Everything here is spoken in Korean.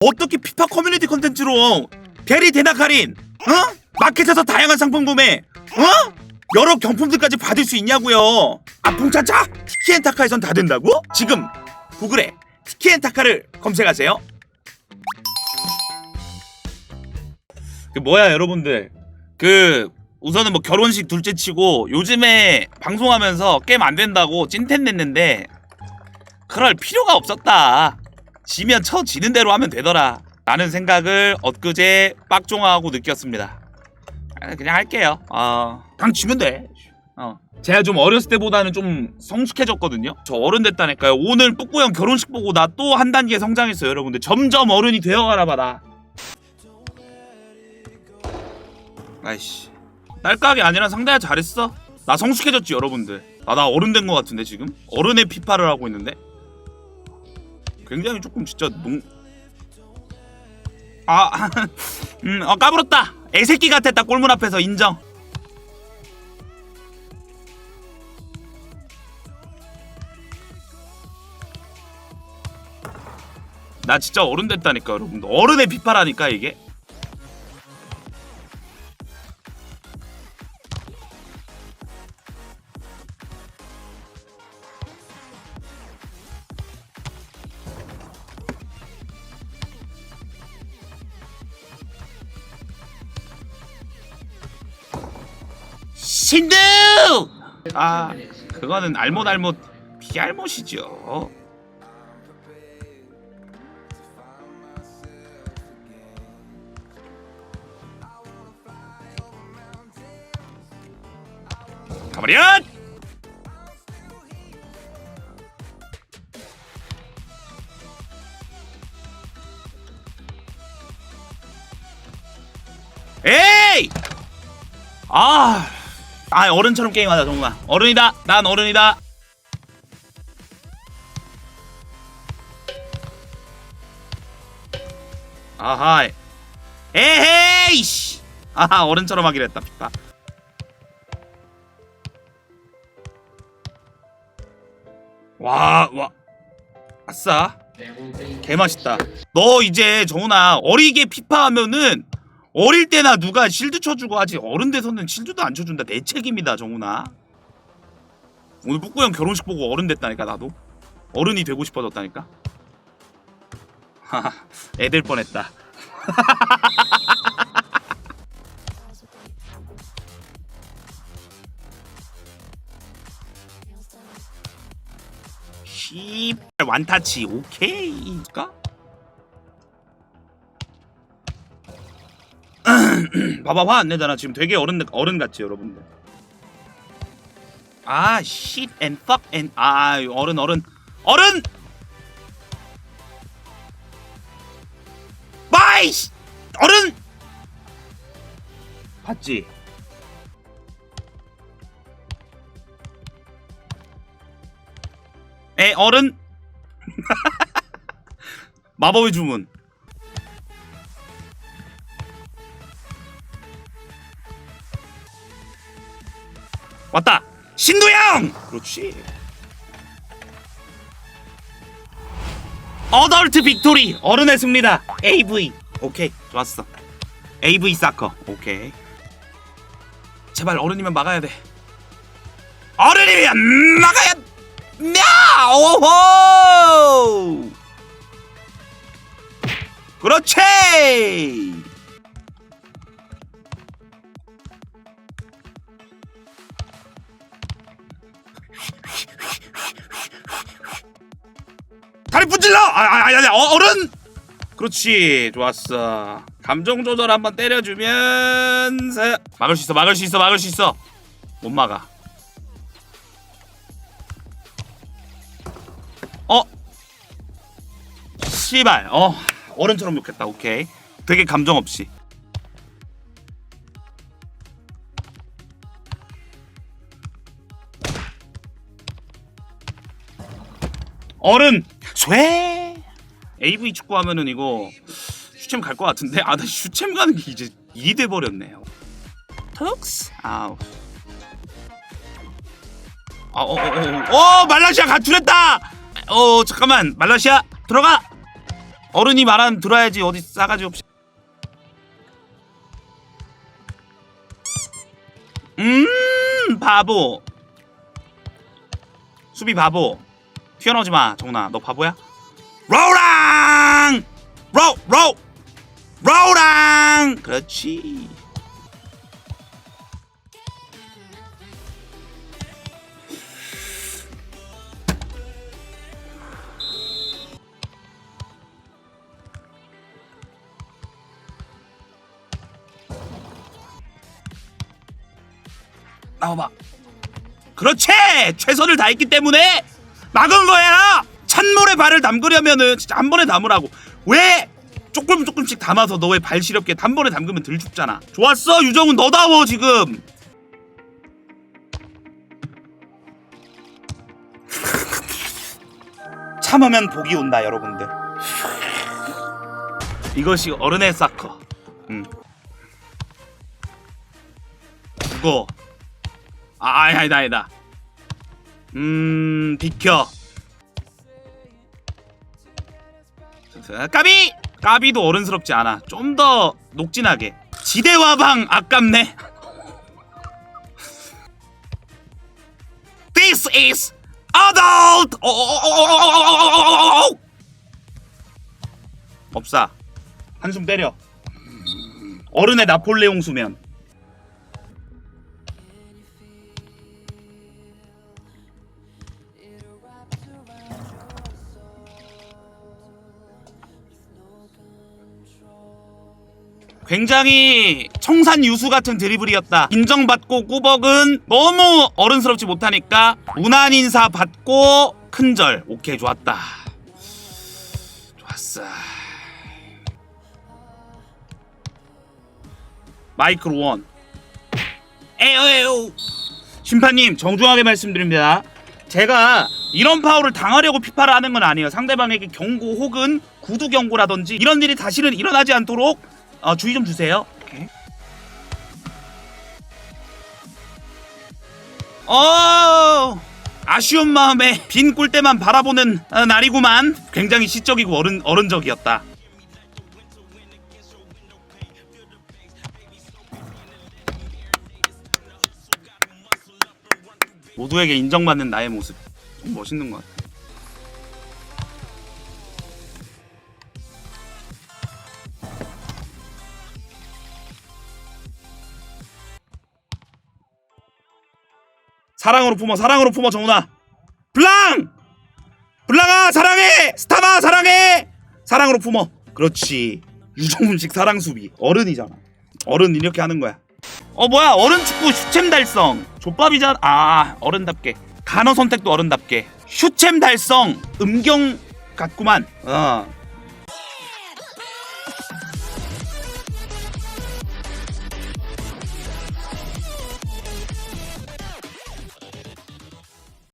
어떻게 피파 커뮤니티 컨텐츠로 대리 대낙할인 어? 마켓에서 다양한 상품 구매 어? 여러 경품들까지 받을 수 있냐고요 아풍차차 티키엔타카에선 다 된다고? 지금 구글에 티키엔타카를 검색하세요 그 뭐야 여러분들 그 우선은 뭐 결혼식 둘째 치고 요즘에 방송하면서 게임 안 된다고 찐텐 냈는데 그럴 필요가 없었다. 지면 쳐 지는 대로 하면 되더라. 라는 생각을 엊그제 빡종하고 느꼈습니다. 아, 그냥 할게요. 어, 그냥 지면 돼. 어. 제가 좀 어렸을 때보다는 좀 성숙해졌거든요. 저 어른 됐다니까요. 오늘 뿌꾸 형 결혼식 보고 나 또 한 단계 성장했어요, 여러분들. 점점 어른이 되어가나 봐, 나. 아이씨. 딸깍이 아니라 상대가 잘했어. 나 성숙해졌지, 여러분들. 아, 나 어른 된 것 같은데, 지금? 어른의 피파를 하고 있는데? 굉장히 조금 진짜 농. 아, 음, 어, 까불었다. 애새끼 같았다. 골문 앞에서 인정. 나 진짜 어른 됐다니까, 여러분들. 어른의 비파라니까 이게. 신두! 아, 그거는 알못 알못 비알못이죠. 가버려! 에이! 아, 아 어른처럼 게임하자 정말. 어른이다. 난 어른이다. 아하. 에헤이 씨. 아하 어른처럼 하기로 했다 피파. 와, 와. 아싸. 개 맛있다. 너 이제 정훈아 어리게 피파 하면은 어릴 때나 누가 실드 쳐주고 하지 어른 돼서는 실드도 안 쳐준다 내 책임이다 정훈아. 오늘 뿌꾸 형 결혼식 보고 어른 됐다니까 나도 어른이 되고 싶어졌다니까. 하하 애들 뻔했다. 씨발 완타치 오케이 까? 봐봐 화 안 내잖아. 지금 되게 어른 어른 같지 여러분들. 아 shit and fuck and 아 어른 어른. 어른! 마이 씨! 어른! 봤지? 에 어른? 마법의 주문 왔다. 신도영! 그렇지. 어덜트 빅토리 어른의 승리다. AV 오케이 좋았어. AV 사커. 오케이. 제발 어른이면 막아야 돼. 어른이면 막아야 야 오호! 그렇지 다리 분질러! 아, 아, 아니, 아니, 어, 어른! 그렇지, 좋았어. 감정 조절 한번 때려주면서 막을 수 있어, 막을 수 있어, 막을 수 있어. 못 막아. 어? 씨발, 어, 어른처럼 욕했다. 오케이. 되게 감정 없이. 어른 쇠? AV 축구 하면은 이거 슈챔 갈 것 같은데? 아 나 슈챔 가는 게 이제 일이 돼 버렸네요. 톡스? 아우. 아어어어 어, 어, 어, 말라시아 가출했다. 어 잠깐만. 말라시아 들어가. 어른이 말하면 들어야지. 어디 싸가지 없이. 음 바보. 수비 바보 튀어나오지 마 정훈아. 너 바보야? 로랑! 로 로 로랑! 그렇지. 나와봐. 그렇지! 최선을 다했기 때문에 막은 거야. 찬물에 발을 담그려면은 진짜 한 번에 담으라고. 왜 조금 조금씩 담아서 너왜발 시렵게 한 번에 담그면 덜 춥잖아. 좋았어 유정훈. 너다워 지금. 참으면 복이 온다 여러분들. 이것이 어른의 사커. 음. 그거 아 아니, 아니다 아니다 음 비켜 까비 까비도 어른스럽지 않아 좀 더 녹진하게 지대와방 아깝네 This is adult 없사 한숨 때려 어른의 나폴레옹 수면 굉장히 청산 유수 같은 드리블이었다. 인정받고 꾸벅은 너무 어른스럽지 못하니까 무난 인사 받고 큰절. 오케이 좋았다. 좋았어. 마이크로 원. 에어에오. 심판님 정중하게 말씀드립니다. 제가 이런 파울을 당하려고 피파를 하는 건 아니에요. 상대방에게 경고 혹은 구두 경고라든지 이런 일이 다시는 일어나지 않도록 어, 주의 좀 주세요. 오케이. 어 아쉬운 마음에 빈 꿀대만 바라보는 어, 날이구만. 굉장히 시적이고 어른 어른적이었다. 모두에게 인정받는 나의 모습 좀 멋있는 것 같아. 사랑으로 품어 사랑으로 품어 정훈아. 블랑! 블랑아 사랑해! 스타마 사랑해! 사랑으로 품어. 그렇지. 유정훈식 사랑 수비. 어른이잖아. 어른 이렇게 하는 거야. 어 뭐야? 어른 축구 슈챔 달성. 족밥이잖아 아 어른답게. 간호 선택도 어른답게. 슈챔 달성. 음경 같구만. 어